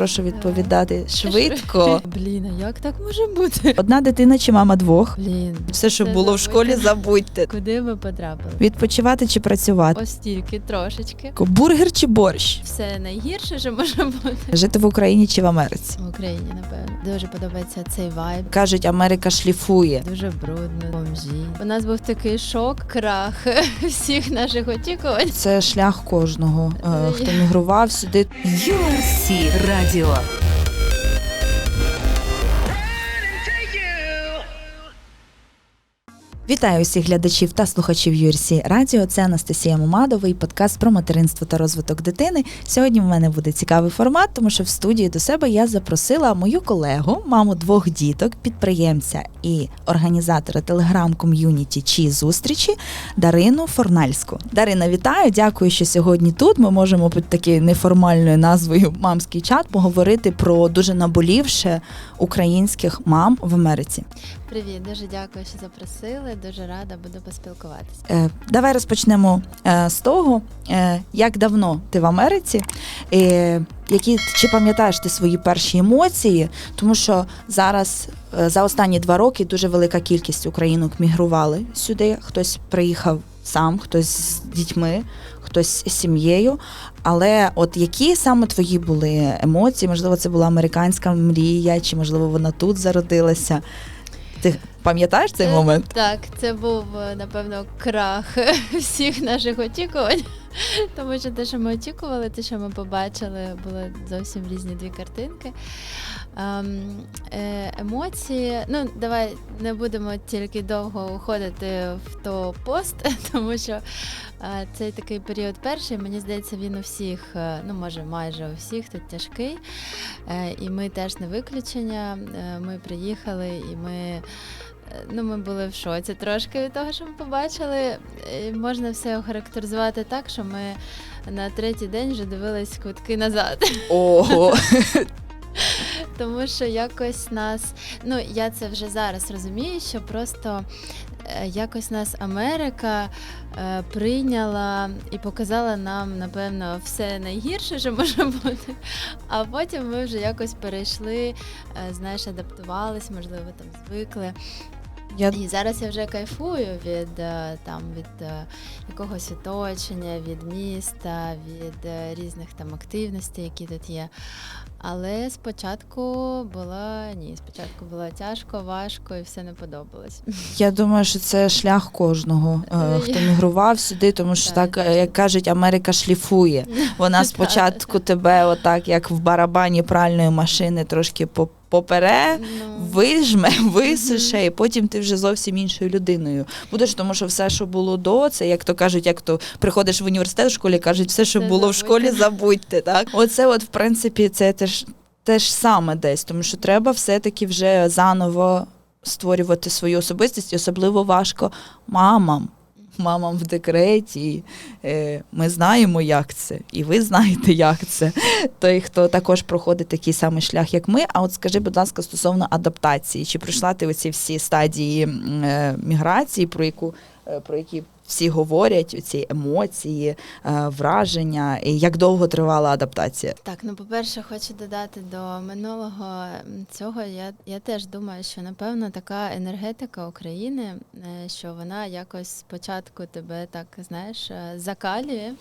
прошу відповідати швидко. Блін, а як так може бути? Одна дитина чи мама двох? Блін, Все, що Це було в школі, забудьте. забудьте. куди ви потрапили? Відпочивати чи працювати? Ось тільки трошечки. Бургер чи борщ? Все найгірше, що може бути Жити в Україні чи в Америці? в Україні, напевно. Дуже подобається цей вайб. Кажуть, Америка шліфує. Дуже брудно, бомжі. У нас був такий шок, крах всіх наших очікувань. Це шлях кожного, е, хто мігрував сюди. URC Radio. Радіо. Вітаю усіх глядачів та слухачів URC Радіо. Це Анастасія Мамадова і подкаст про материнство та розвиток дитини. Сьогодні в мене буде цікавий формат, тому що в студії до себе я запросила мою колегу, маму двох діток, підприємця і організатора телеграм-ком'юніті чи зустрічі Дарину Форнальську. Дарина, вітаю! Дякую, що сьогодні тут. Ми можемо під такою неформальною назвою Мамський чат поговорити про дуже наболівше українських мам в Америці. Привіт, дуже дякую, що запросили. Дуже рада буду поспілкуватися. Е, Давай розпочнемо е, з того, е, як давно ти в Америці, е, які чи пам'ятаєш ти свої перші емоції, тому що зараз е, за останні два роки дуже велика кількість українок мігрували сюди. Хтось приїхав сам, хтось з дітьми, хтось з сім'єю. Але от які саме твої були емоції? Можливо, це була американська мрія, чи можливо вона тут зародилася? Ти пам'ятаєш цей Е, момент? Так, це був е, напевно крах всіх наших очікувань. Тому що те, що ми очікували, те, що ми побачили, були зовсім різні дві картинки. Ем, е, емоції. Ну, давай не будемо тільки довго уходити в то пост, тому що цей такий період перший, мені здається, він у всіх, ну може майже у всіх тут тяжкий. І ми теж не виключення. Ми приїхали і ми. Е, Ну, ми були в шоці трошки від того, що ми побачили. І можна все охарактеризувати так, що ми на третій день вже дивились кутки назад. Ого. Тому що якось нас, ну я це вже зараз розумію, що просто е, якось нас Америка е, прийняла і показала нам, напевно, все найгірше, що може бути. А потім ми вже якось перейшли, е, знаєш, адаптувались, можливо, там звикли. Я І зараз я вже кайфую від е, там від е, якогось оточення, від міста, від е, різних там активностей, які тут є. Але спочатку було ні, спочатку було тяжко, важко і все не подобалось. Я думаю, що це шлях кожного, е, хто мігрував сюди, тому що Так, так, е, як кажуть, Америка шліфує. Вона спочатку тебе, отак, як в барабані пральної машини, трошки по- попере, Ну, вижме, висуше, і потім ти вже зовсім іншою людиною будеш, тому що все, що було до, це як то кажуть, як то приходиш в університет в школі, кажуть, все, що Це було в школі, забудьте. Так, оце, от, в принципі, це теж те ж саме десь, тому що треба все-таки вже заново створювати свою особистість, і особливо важко мамам. Мамам в декреті, Е, ми знаємо, як це, і ви знаєте, як це. Той, хто також проходить такий самий шлях, як ми. А от скажи, будь ласка, стосовно адаптації, чи пройшла ти оці всі стадії е, міграції, про яку е, про які всі говорять, оці емоції, е, враження, і як довго тривала адаптація? Так, ну по-перше, хочу додати до минулого цього. Я, я теж думаю, що напевно така енергетика України, е, що вона якось спочатку тебе так знаєш е, закалює.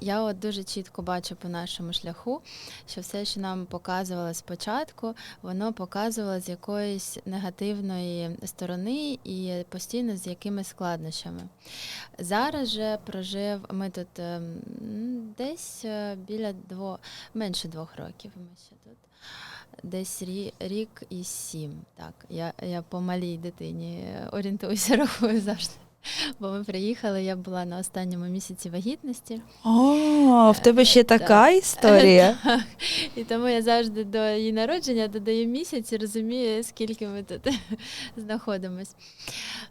Я от дуже чітко бачу по нашому шляху, що все, що нам показувало спочатку, воно показувало з якоїсь негативної сторони і постійно з якимись складнощами. Зараз же прожив, ми тут ем, десь е, біля двох, менше двох років ми ще тут. Десь рі, рік і сім. Так, я, я по малій дитині орієнтуюся, рахую завжди. Бо ми приїхали, я була на останньому місяці вагітності. О, в тебе ще така історія. Так. І тому я завжди до її народження додаю місяць і розумію, скільки ми тут знаходимось.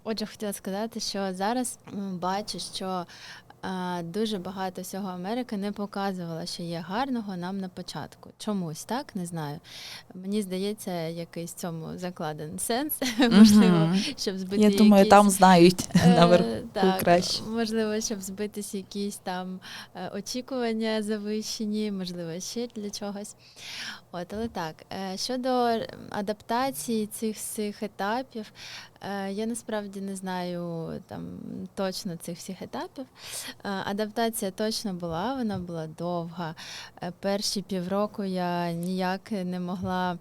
Отже, хотіла сказати, що зараз бачу, що дуже багато всього Америка не показувала, що є гарного нам на початку. Чомусь так не знаю. Мені здається, якийсь цьому закладений сенс, можливо, щоб збити Я думаю, якісь, там знають е, наверху так, краще. Можливо, щоб збитися якісь там е, очікування завищені, можливо, ще для чогось. От, але так, е, щодо адаптації цих всіх етапів, е, я насправді не знаю там точно цих всіх етапів. Е, Адаптація точно була, вона була довга. Перші півроку я ніяк не могла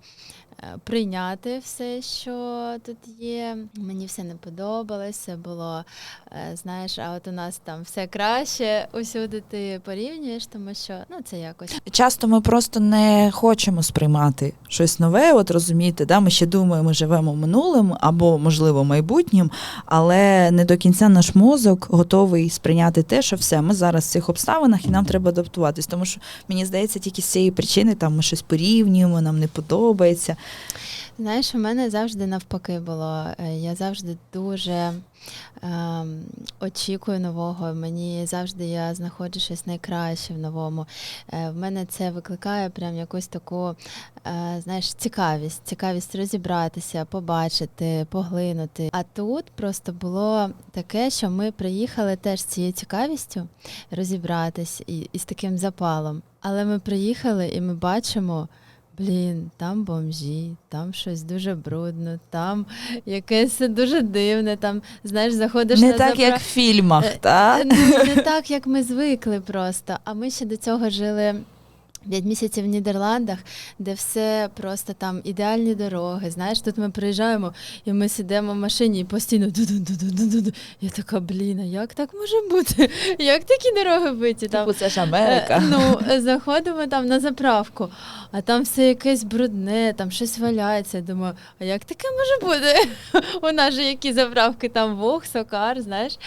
прийняти все, що тут є. Мені все не подобалось, все було, е, знаєш, а от у нас там все краще, усюди ти порівнюєш, тому що ну це якось. Часто ми просто не хочемо сприймати щось нове. От розумієте, да? ми ще думаємо, живемо минулим або, можливо, майбутнім, але не до кінця наш мозок готовий сприйняти те, що все, ми зараз в цих обставинах і нам треба адаптуватись. Тому що мені здається, тільки з цієї причини там ми щось порівнюємо, нам не подобається. Знаєш, у мене завжди навпаки було. Е, Я завжди дуже ем, очікую нового. Мені завжди я знаходжу щось найкраще в новому. Е, в мене це викликає прям якусь таку, е, знаєш, цікавість, цікавість розібратися, побачити, поглинути. А тут просто було таке, що ми приїхали теж з цією цікавістю розібратись і, і з таким запалом. Але ми приїхали і ми бачимо. Блін, там бомжі, там щось дуже брудно, там якесь дуже дивне, там, знаєш, заходиш не на так, запра- як в фільмах, та так? Ну, не так, як ми звикли просто. А ми ще до цього жили. 5 місяців в Нідерландах, де все просто там ідеальні дороги. Знаєш, тут ми приїжджаємо і ми сидимо в машині і постійно ду-ду-ду-ду-ду-ду. Я така, блін, а як так може бути? Як такі дороги биті? Там, Типу, це ж Америка. Е, Ну, заходимо там на заправку, а там все якесь брудне, там щось валяється. Думаю, а як таке може бути? У нас же які заправки, там Вог, Сокар, знаєш.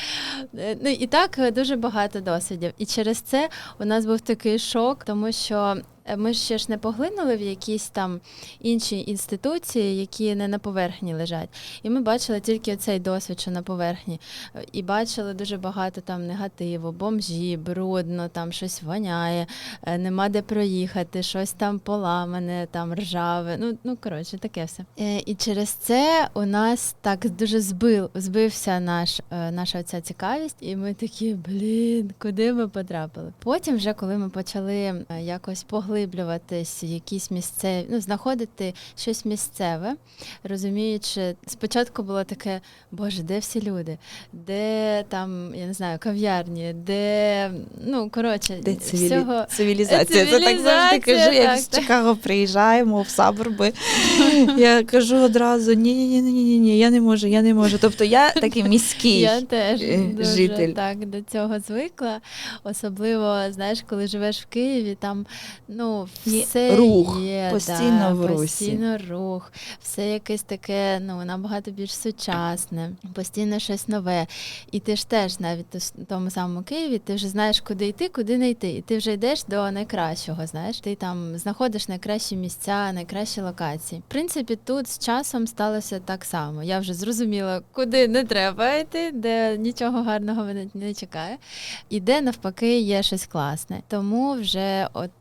Е, Ну і так е, дуже багато досвідів. І через це у нас був такий шок, тому що. Е, Ми ще ж не поглинули в якісь там інші інституції, які не на поверхні лежать. І ми бачили тільки цей досвід, що на поверхні. Е, І бачили дуже багато там негативу, бомжі, брудно, там щось воняє, е, нема де проїхати, щось там поламане, там ржаве. Ну, ну коротше, таке все. Е, І через це у нас так дуже збив, збився наш, е, наша ця цікавість, і ми такі, блін, куди ми потрапили? Потім, вже коли ми почали е, якось поглиблюватись в якісь місцеві, ну, знаходити щось місцеве, розуміючи, спочатку було таке, боже, де всі люди? Де там, я не знаю, кав'ярні, де ну коротше, Де цивілі... всього. цивілізація? Це так завжди кажу, як з. Чикаго приїжджаємо в саборби. Я кажу одразу: ні, ні, ні, ні, я не можу, я не можу. Тобто я такий міський. Я теж дуже житель. так до цього звикла. Особливо, знаєш, коли живеш в Києві, там ну Є все рух, є, постійно да, в русі. постійно рух, все якесь таке, ну набагато більш сучасне, постійно щось нове. І ти ж теж навіть в тому самому Києві, ти вже знаєш, куди йти, куди не йти. І ти вже йдеш до найкращого. Знаєш, ти там знаходиш найкращі місця, найкращі локації. В принципі, тут з часом сталося так само. Я вже зрозуміла, куди не треба йти, де нічого гарного мене не чекає, і де навпаки є щось класне. Тому вже, от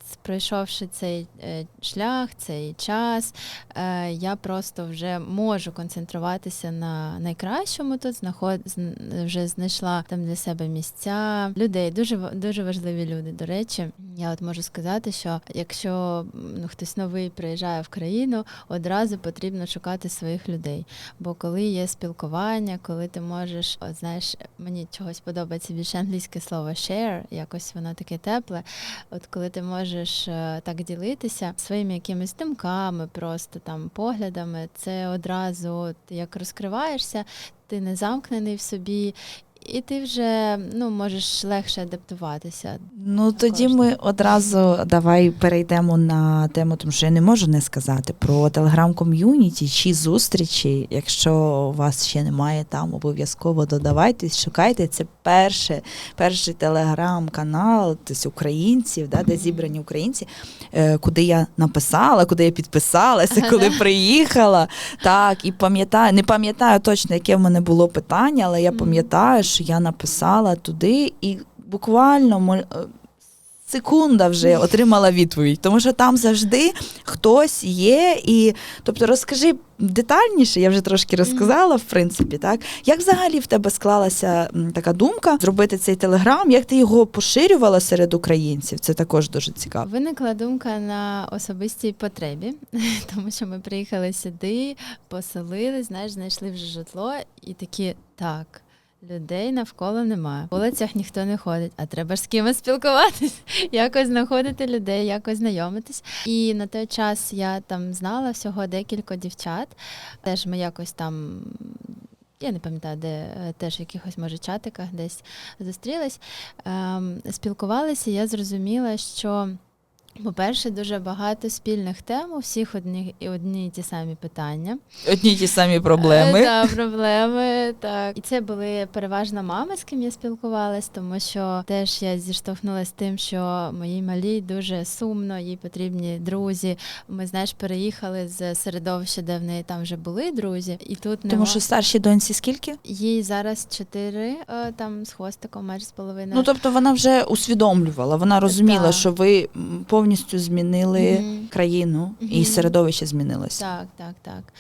пройшовши цей е, шлях, цей час, е, я просто вже можу концентруватися на найкращому тут, знаход... вже знайшла там для себе місця, людей, дуже дуже важливі люди. До речі, я от можу сказати, що якщо ну, хтось новий приїжджає в країну, одразу потрібно шукати своїх людей. Бо коли є спілкування, коли ти можеш, от, знаєш, мені чогось подобається більше англійське слово share, якось воно таке тепле. От коли ти можеш е, так ділитися своїми якимись думками, просто там поглядами, це одразу як розкриваєшся, ти не замкнений в собі. І ти вже ну можеш легше адаптуватися. Ну тоді ми одразу давай перейдемо на тему, тому що я не можу не сказати про телеграм-ком'юніті чи зустрічі. Якщо у вас ще немає там, обов'язково додавайтесь, шукайте. Це перше, перший телеграм-канал тобто українців, да, де зібрані українці, е, куди я написала, куди я підписалася, коли приїхала. Так, і пам'ятаю, не пам'ятаю точно, яке в мене було питання, але я пам'ятаю, що я написала туди і буквально е, секунда вже отримала відповідь, тому що там завжди хтось є. І тобто розкажи детальніше, я вже трошки розказала, в принципі, так як взагалі в тебе склалася така думка зробити цей телеграм, як ти його поширювала серед українців? Це також дуже цікаво. Виникла думка на особистій потребі, тому що ми приїхали сюди, поселили, знаєш, знайшли вже житло і такі так. Людей навколо немає. В вулицях ніхто не ходить, а треба ж з кимось спілкуватись, якось знаходити людей, якось знайомитись. І на той час я там знала всього декілька дівчат. Теж ми якось там. Я не пам'ятаю, де теж в якихось може чатиках десь зустрілись. Ем, спілкувалися, я зрозуміла, що, по-перше, дуже багато спільних тем, у всіх одні і одні і ті самі питання. Одні й ті самі проблеми. Е, Так, проблеми. Так. І це були переважно мами, з ким я спілкувалась, тому що теж я зіштовхнулася з тим, що моїй малій дуже сумно, їй потрібні друзі. Ми, знаєш, переїхали з середовища, де в неї там вже були друзі, і тут Тому нема. що старшій доньці скільки? їй зараз чотири е, там з хвостиком, майже з половиною. Ну тобто вона вже усвідомлювала, вона розуміла, Так. що ви м, повністю змінили Мгм. країну і середовище змінилося. Так, так, так.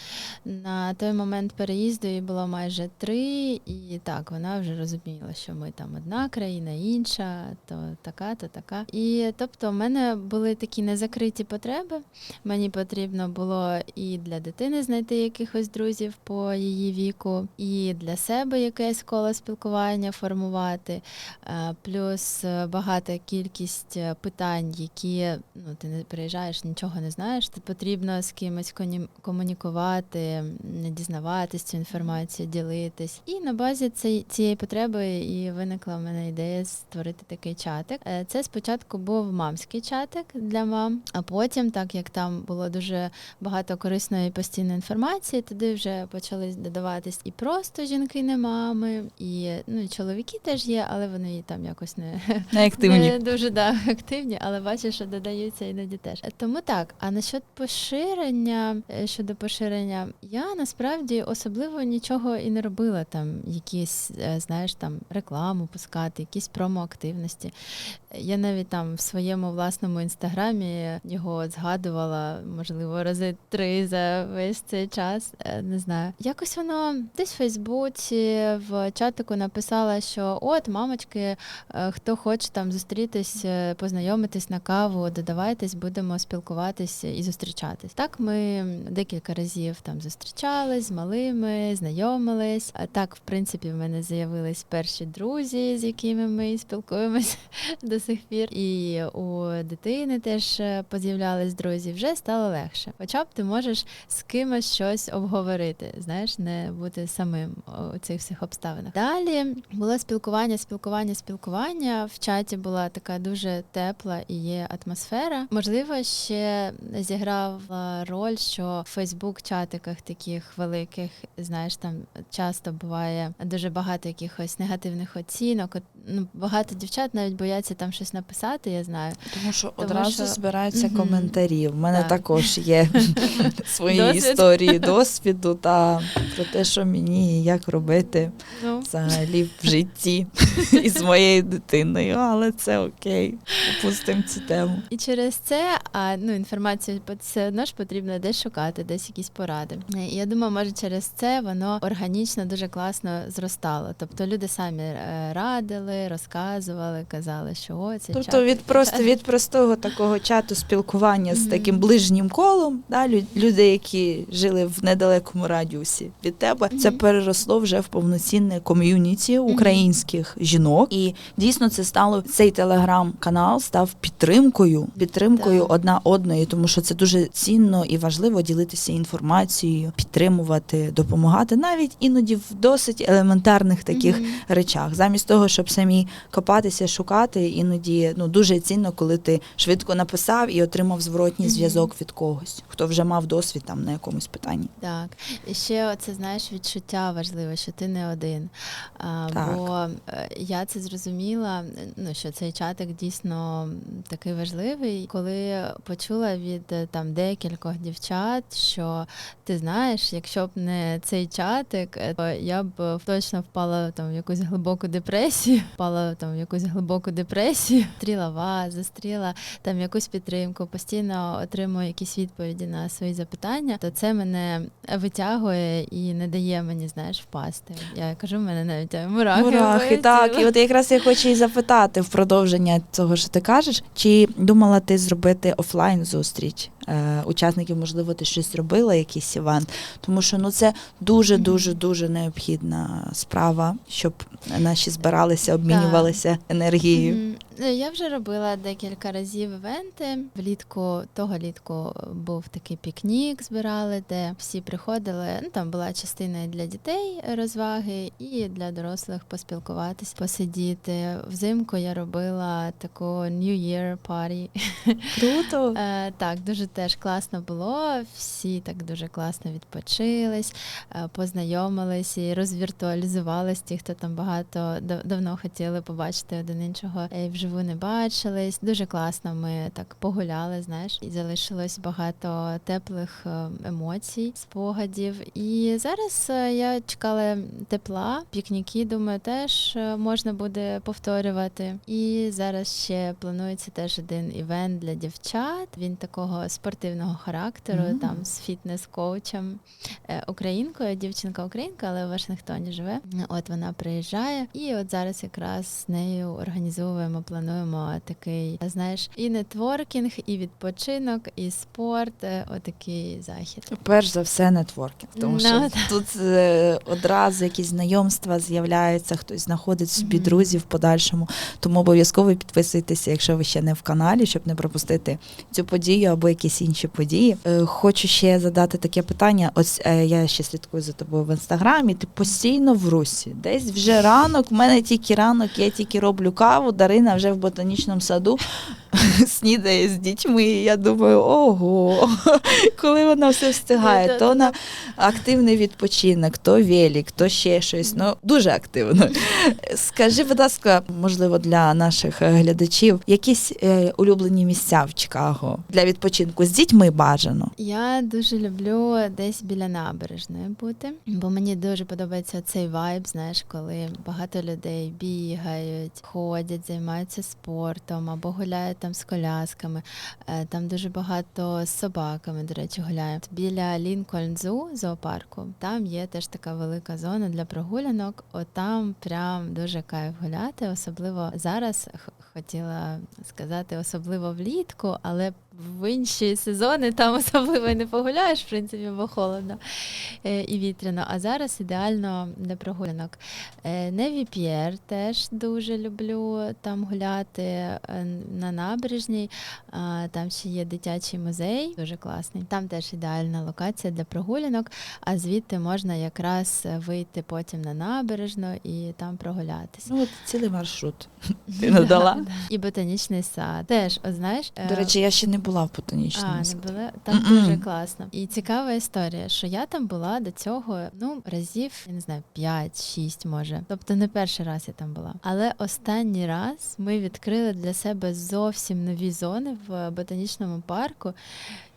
На той момент переїзду їй було майже три, і так, вона вже розуміла, що ми там одна країна, інша, то така, то така. І тобто, в мене були такі незакриті потреби. Мені потрібно було і для дитини знайти якихось друзів по її віку, і для себе якесь коло спілкування формувати. Е, Плюс багата кількість е, питань, які ну ти не приїжджаєш, нічого не знаєш. Ти потрібно з кимось комунікувати, м, дізнаватись цю інформацію, ділитись. І на базі цієї потреби і виникла в мене ідея створити такий чатик. Е, Це спочатку був мамський чатик для мам, а потім, так як там було дуже багато корисної постійної інформації, туди вже почали додаватись і просто жінки, не мами, і ну і чоловіки теж є, але вони там якось не, Неактивні. не дуже да, активні, але бачу, що додаються іноді теж. Е, Тому так. А насчет поширення е, щодо поширення, я насправді особливо нічого і не робила там, якісь, е, знаєш, там рекламу пускати, якісь промоактивності. Я навіть там в своєму власному інстаграмі його згадувала, можливо, рази три за весь цей час. Не знаю. Якось воно десь в Фейсбуці, в чатику написала, що от, мамочки, хто хоче там зустрітись, познайомитись на каву, додавайтесь, будемо спілкуватись і зустрічатись. Так ми декілька разів там зустрічались з малими, знайомились. Так, в принципі, в мене з'явились перші друзі, з якими ми спілкуємось до сих пір. І у дитини теж е, поз'являлись друзі. Вже стало легше. Хоча б ти можеш з кимось щось обговорити, знаєш, не бути самим у цих всіх обставинах. Далі було спілкування, спілкування, спілкування. В чаті була така дуже тепла і є атмосфера. Можливо, ще зіграла роль, що в Фейсбук-чатиках таких великих, знаєш, там часто буває дуже багато якихось негативних оцінок. Ну, багато дівчат навіть бояться там щось написати, я знаю. Тому що Тому одразу що- збираються Мгм. коментарі. В мене Так. також є свої Досвід. історії досвіду та про те, що мені і як робити Ну, взагалі в житті із моєю дитиною, але це окей. Опустимо цю тему. І через це, а ну інформацію все одно ж потрібно десь шукати, десь якісь поради. Е, І я думаю, може через це воно органічно дуже класно зростало. Тобто люди самі е, радили, розказували, казали, що о, це Тобто чат. від просто від простого такого чату спілкування з таким ближнім колом, да, лю- люди, які жили в недалекому радіусі від тебе, це переросло вже в повноцінне ком'юніті українських жінок. І дійсно це стало цей телеграм-канал став підтримкою, підтримкою Так. одна одної, тому що це дуже цінно і важливо ділитися інформацією, підтримувати, допомагати навіть іноді в досить елементарних таких Мгм. речах, замість того, щоб самі копатися, шукати, іноді ну дуже цінно, коли ти швидко написав і отримав зворотній Мгм. зв'язок від когось, хто вже мав досвід там на якомусь питанні. Так, і ще це знаєш відчуття важливе, що ти не один. А, Так. Бо е, я це зрозуміла, ну що цей чатик дійсно такий важливий, коли почула від е, там декількох дівчат, що ти знаєш, якщо б не цей чатик, е, то я б е, точно впала там в якусь глибоку депресію, впала там в якусь глибоку депресію, зустріла вас, зустріла там якусь підтримку, постійно отримую якісь відповіді на свої запитання, то це мене витягує і не дає мені, знаєш, впасти. Я кажу, в мене навіть мурахи. Мурахи, так. І от якраз я хочу і запитати в продовження цього, що ти кажеш, чи думала ти зробити офлайн зустріч? Е, учасників, можливо, ти щось робила, якийсь івент, тому що ну це дуже, дуже, дуже необхідна справа, щоб наші збиралися, обмінювалися енергією. Ну, Я вже робила декілька разів івенти. Влітку того літку був такий пікнік, збирали, де всі приходили. Ну там була частина і для дітей розваги, і для дорослих поспілкуватись, посидіти. Взимку я робила таку New Year party. Круто. Е, так, дуже теж класно було. Всі так дуже класно відпочились, е, познайомились і розвіртуалізувались. Ті, хто там багато давно хотіли побачити один іншого е, вживу не бачились. Дуже класно. Ми так погуляли, знаєш, і залишилось багато теплих е, емоцій, спогадів. І зараз я чекала тепла, пікніки, думаю, теж можна буде повторювати. І зараз ще планується теж один івент для дівчат. Він такого спортивного характеру, Мгм. там з фітнес-коучем е, українкою. Дівчинка українка, але в Вашингтоні живе. От вона приїжджає, і от зараз якраз з нею організовуємо, плануємо такий, знаєш, і нетворкінг, і відпочинок, і спорт. е, Отакий захід. Перш за все, нетворкінг, тому Ну, що так. тут е, одразу якісь знайомства з'являються, хтось знаходить собі Мгм. друзів в подальшому. Тому обов'язково підписуйтеся, якщо ви ще не в каналі, щоб не пропустити цю подію або якісь інші події. Е, Хочу ще задати таке питання. Ось е, я ще слідкую за тобою в інстаграмі. Ти постійно в русі. Десь вже ранок, в мене тільки ранок, я тільки роблю каву. Дарина вже в ботанічному саду снідає з дітьми. І я думаю, ого, коли вона все встигає, Ну, то на активний відпочинок, то велик, то ще щось. Ну дуже активно. Скажи, будь ласка, можливо, для наших е, глядачів, якісь улюблені місця в Чикаго для відпочинку з дітьми бажано. Я дуже люблю десь біля набережної бути, бо мені дуже подобається цей вайб, знаєш, коли багато людей бігають, ходять, займаються спортом або гуляють там з колясками. Е, Там дуже багато з собаками, до речі, гуляють. Біля Лінкольн Зу зоопарку. Там є теж така велика зона для прогулянок. От там прям дуже кайф гуляти, особливо зараз хотіла сказати, особливо влітку, але в інші сезони там особливо не погуляєш, в принципі, бо холодно е, і вітряно. А зараз ідеально для прогулянок. Е, Неві П'єр теж дуже люблю там гуляти е, на набережній. Там ще є дитячий музей, дуже класний. Там теж ідеальна локація для прогулянок, а звідти можна якраз вийти потім на набережну і там прогулятися. Ну от цілий маршрут ти надала. Да, да. І ботанічний сад. Теж, от знаєш, До речі, я ще не була в ботанічному а, не була? Там Мгм. дуже класно. І цікава історія, що я там була до цього ну разів, я не знаю, 5-6 може. Тобто не перший раз я там була. Але останній раз ми відкрили для себе зовсім нові зони в ботанічному парку.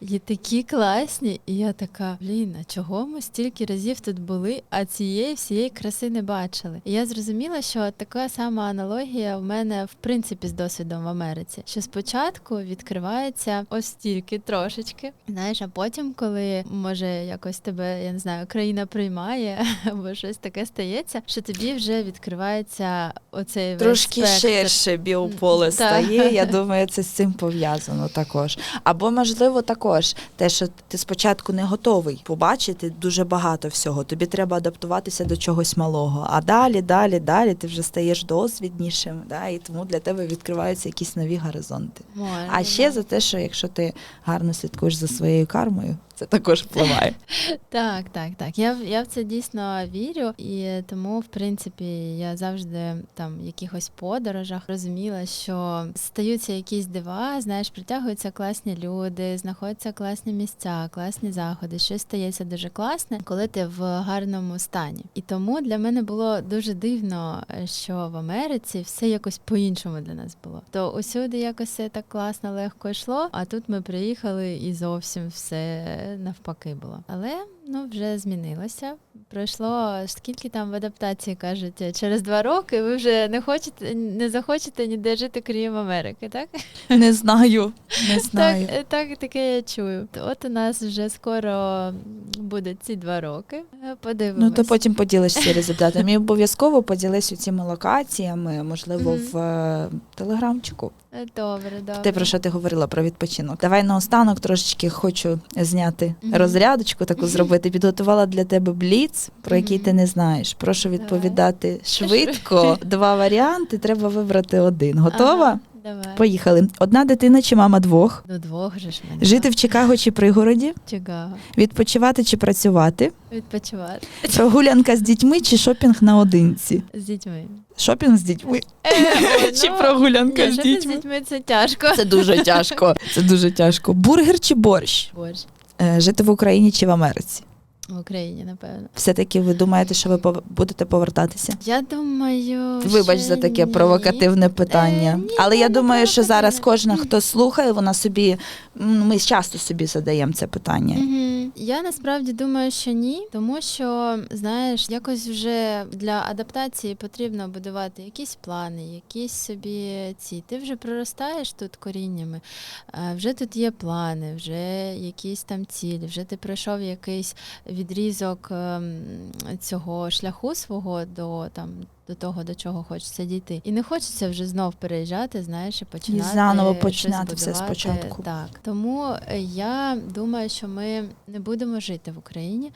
І такі класні. І я така, блін, а чого ми стільки разів тут були, а цієї всієї краси не бачили. І я зрозуміла, що така сама аналогія в мене в принципі з досвідом в Америці. Що спочатку відкривається ось стільки трошечки, знаєш, а потім, коли може якось тебе, я не знаю, країна приймає або щось таке стається, що тобі вже відкривається оцей Трошки спектр. ширше біополе стає. Я думаю, це з цим пов'язано також. Або, можливо, також те, що ти спочатку не готовий побачити дуже багато всього. Тобі треба адаптуватися до чогось малого. А далі, далі, далі ти вже стаєш досвіднішим, да, і тому для тебе відкриваються якісь нові горизонти. Може, А ще за те, що якщо ти гарно слідкуєш за своєю кармою, це також впливає. Так, так, так. Я, я в це дійсно вірю, і тому, в принципі, я завжди там в якихось подорожах розуміла, що стаються якісь дива, знаєш, притягуються класні люди, знаходяться класні місця, класні заходи. Щось стається дуже класне, коли ти в гарному стані. І тому для мене було дуже дивно, що в Америці все якось по-іншому для нас було. То усюди якось все так класно, легко йшло. А тут ми приїхали і зовсім все навпаки було. Але ну вже змінилося. Пройшло скільки там в адаптації кажуть, через два роки ви вже не хочете, не захочете ніде жити, крім Америки, так? Не знаю. Не знаю. Так, так, таке я чую. От у нас вже скоро будуть ці два роки. Е, Подивимось. Ну, то потім поділишся результатами. І обов'язково поділися цими локаціями, можливо, Мгм. в е, телеграмчику. Е, Добре, добре. Те, про що ти говорила про відпочинок. Давай наостанок трошечки хочу зняти Мгм. розрядочку, таку зробити. Підготувала для тебе бліц, про який Мгм. ти не знаєш. Прошу Давай. відповідати швидко. Два варіанти. Треба вибрати один. Готова? Ага, давай. Поїхали. Одна дитина чи мама двох. До двох же ж мене. Жити в Чикаго чи пригороді, Чикаго. відпочивати чи працювати, Відпочивати прогулянка з дітьми чи шопінг наодинці. з дітьми. Шопінг з дітьми Е, чи ну, прогулянка ні, з з дітьми. дітьми це тяжко. Це дуже тяжко. Це дуже тяжко. Бургер чи борщ? Борщ Е, Жити в Україні чи в Америці? В Україні, напевно. Все-таки ви думаєте, що ви будете повертатися? Я думаю, Вибач що за таке ні. провокативне питання. Е, ні, Але я думаю, що зараз кожна, хто слухає, вона собі ми часто собі задаємо це питання. Мгм. Я насправді думаю, що ні, тому що знаєш, якось вже для адаптації потрібно будувати якісь плани, якісь собі ці. Ти вже проростаєш тут коріннями, е, вже тут є плани, вже якісь там цілі, вже ти пройшов якийсь відрізок ем, цього шляху свого до там. До того, до чого хочеться дійти. І не хочеться вже знов переїжджати, знаєш, і починати заново починати все спочатку. Так. Тому е, я думаю, що ми не будемо жити в Україні.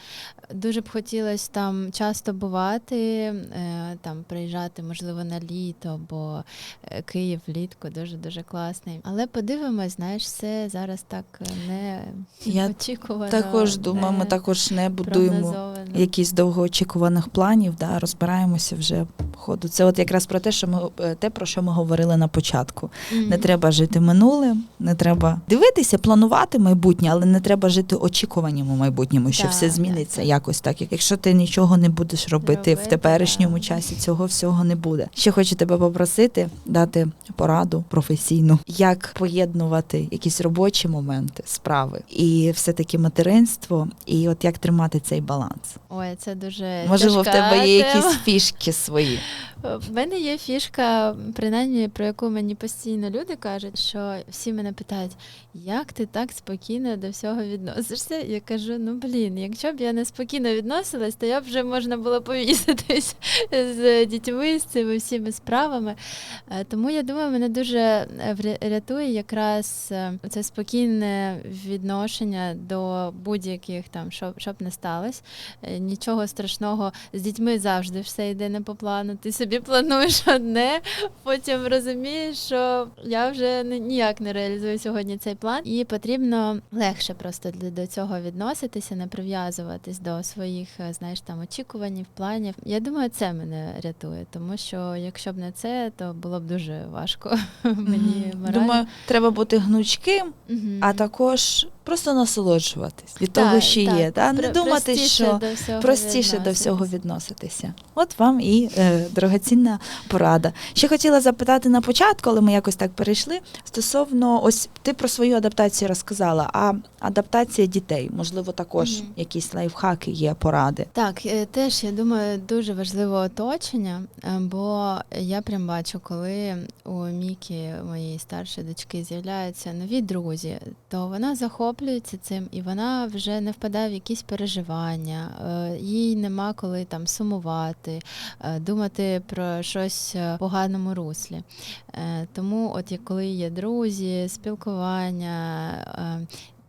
Дуже б хотілося там часто бувати, е, там приїжджати, можливо, на літо, бо е, Київ влітку дуже дуже класний. Але подивимось, знаєш, все зараз так не Я очікувано. Також думаю, ми також не будуємо якісь довгоочікуваних планів, да, розбираємося вже ходу. Це от якраз про те, що ми е, те, про що ми говорили на початку. Мгм. Не треба жити минулим, не треба дивитися, планувати майбутнє, але не треба жити очікуванням у майбутньому, що Так, все зміниться так. якось так. Якщо ти нічого не будеш робити, в теперішньому так. часі, цього всього не буде. Ще хочу тебе попросити дати пораду професійну, як поєднувати якісь робочі моменти, справи і все-таки материнство, і от як тримати цей баланс. Ой, це дуже Можливо, в тебе є якісь фішки свої. В мене є фішка, принаймні, про яку мені постійно люди кажуть, що всі мене питають, як ти так спокійно до всього відносишся? Я кажу: ну блін, якщо б я не спокійно відносилась, то я б вже можна було повіситись з дітьми, з цими всіми справами. Е, Тому я думаю, мене дуже е, рятує якраз е, це спокійне відношення до будь-яких там, що, що б не сталося. Е, Нічого страшного з дітьми завжди все йде не по плану. Ти собі плануєш одне, потім розумієш, що я вже ніяк не реалізую сьогодні цей план, і потрібно легше просто до цього відноситися, не прив'язуватись до своїх, е, знаєш, там очікувань, планів. Я думаю, це мене рятує, тому що якщо б не це, то було б дуже важко мені морально. Думаю, треба бути гнучким, а також просто насолоджуватись від Так, того, що так. є. Та? Не Про- думати, простіше що до всього простіше до всього відноситися. От вам і е, дорогоцінна порада. Ще хотіла запитати на початку, коли ми якось так перейшли. Стосовно, ось ти про свою адаптацію розказала, а адаптація дітей, можливо, також Мгм. якісь лайфхаки є, поради. Так, е, теж я думаю, дуже важливе оточення, е, бо я прям бачу, коли у Мікі, моєї старшої дочки, з'являються нові друзі, то вона захоплюється цим і вона вже не впадає в якісь переживання, е, їй нема коли там сумувати, е, думати про щось в поганому руслі. Е, Тому, от коли є друзі, спілкування.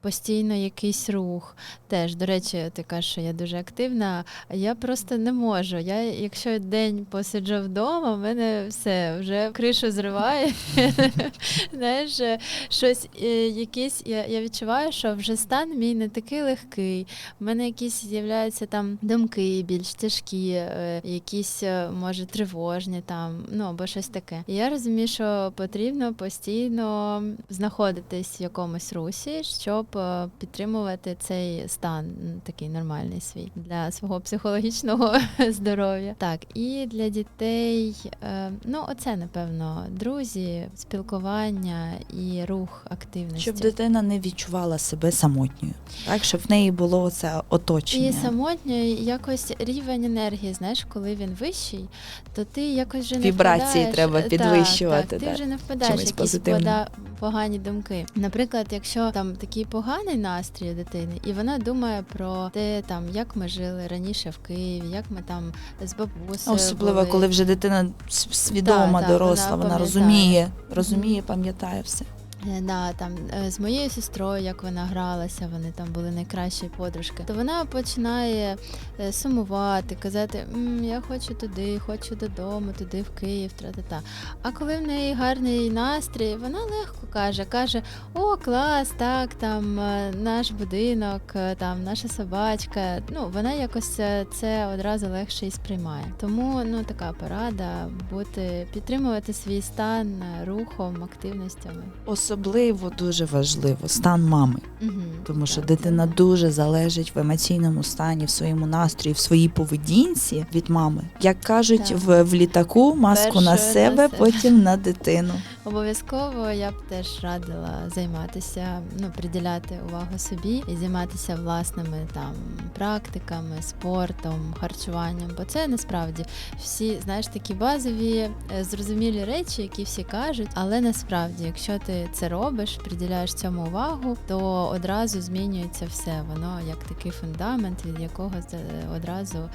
Постійно якийсь рух. Теж, до речі, ти кажеш, що я дуже активна, а я просто не можу. Я, якщо день посиджу вдома, в мене все вже кришу зриває. Знаєш, е, щось е, якісь, я, я відчуваю, що вже стан мій не такий легкий. У мене якісь з'являються там думки більш тяжкі, е, якісь, може, тривожні там, ну або щось таке. І я розумію, що потрібно постійно знаходитись в якомусь русі, щоб підтримувати цей стан такий нормальний свій для свого психологічного здоров'я. Так, і для дітей, е, ну оце напевно, друзі, спілкування і рух активності. Щоб дитина не відчувала себе самотньою, так щоб в неї було це оточення. І самотньо і якось рівень енергії, знаєш, коли він вищий, то ти якось вже не Вібрації впадаєш. треба підвищувати, Так, ти так, вже не впадаєш чимось якісь погані думки. Наприклад, якщо там такий поганий настрій дитини, і вона думає про те, там як ми жили раніше в Києві, як ми там з бабусею Особливо, були. коли вже дитина свідома, Так, доросла, доросла, вона вона, розуміє, розуміє, пам'ятає все. Да, там е, з моєю сестрою, як вона гралася, вони там були найкращі подружки. То вона починає е, сумувати, казати: «М, Я хочу туди, хочу додому, туди в Київ, тра-та-та. А коли в неї гарний настрій, вона легко каже: каже: О, клас, так, там е, наш будинок, там наша собачка. Ну, вона якось це одразу легше і сприймає. Тому ну така порада бути підтримувати свій стан рухом, активностями. Особливо дуже важливо стан мами, Угу, тому що дитина дуже залежить в емоційному стані, в своєму настрої, в своїй поведінці від мами. Як кажуть, Так. в, в літаку маску на себе, на себе. потім на дитину. Обов'язково я б теж радила займатися, ну приділяти увагу собі і займатися власними там практиками, спортом, харчуванням. Бо це насправді всі, знаєш, такі базові, е, зрозумілі речі, які всі кажуть. Але насправді, якщо ти це робиш, приділяєш цьому увагу, то одразу змінюється все. Воно як такий фундамент, від якого з- одразу е,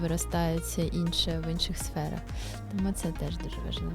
виростається інше в інших сферах. Тому це теж дуже важливо.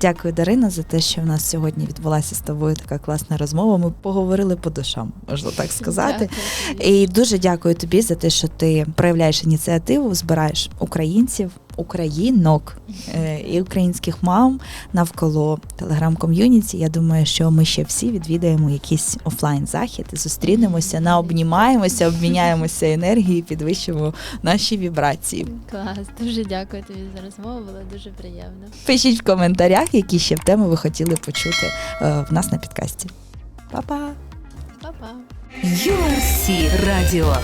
Дякую, Дарина, за те, що в нас сьогодні відбулася з тобою така класна розмова. Ми поговорили по душам, можна так сказати. Дякую. І дуже дякую тобі за те, що ти проявляєш ініціативу, збираєш українців, українок е, і українських мам навколо телеграм-ком'юніті. Я думаю, що ми ще всі відвідаємо якийсь офлайн захід, зустрінемося, наобнімаємося, обміняємося енергією, підвищимо наші вібрації. Клас, дуже дякую тобі за розмову, було дуже приємно. Пишіть в коментарях, які ще теми ви хотіли почути е, в нас на підкасті. Па-па! Па-па. URC Radio.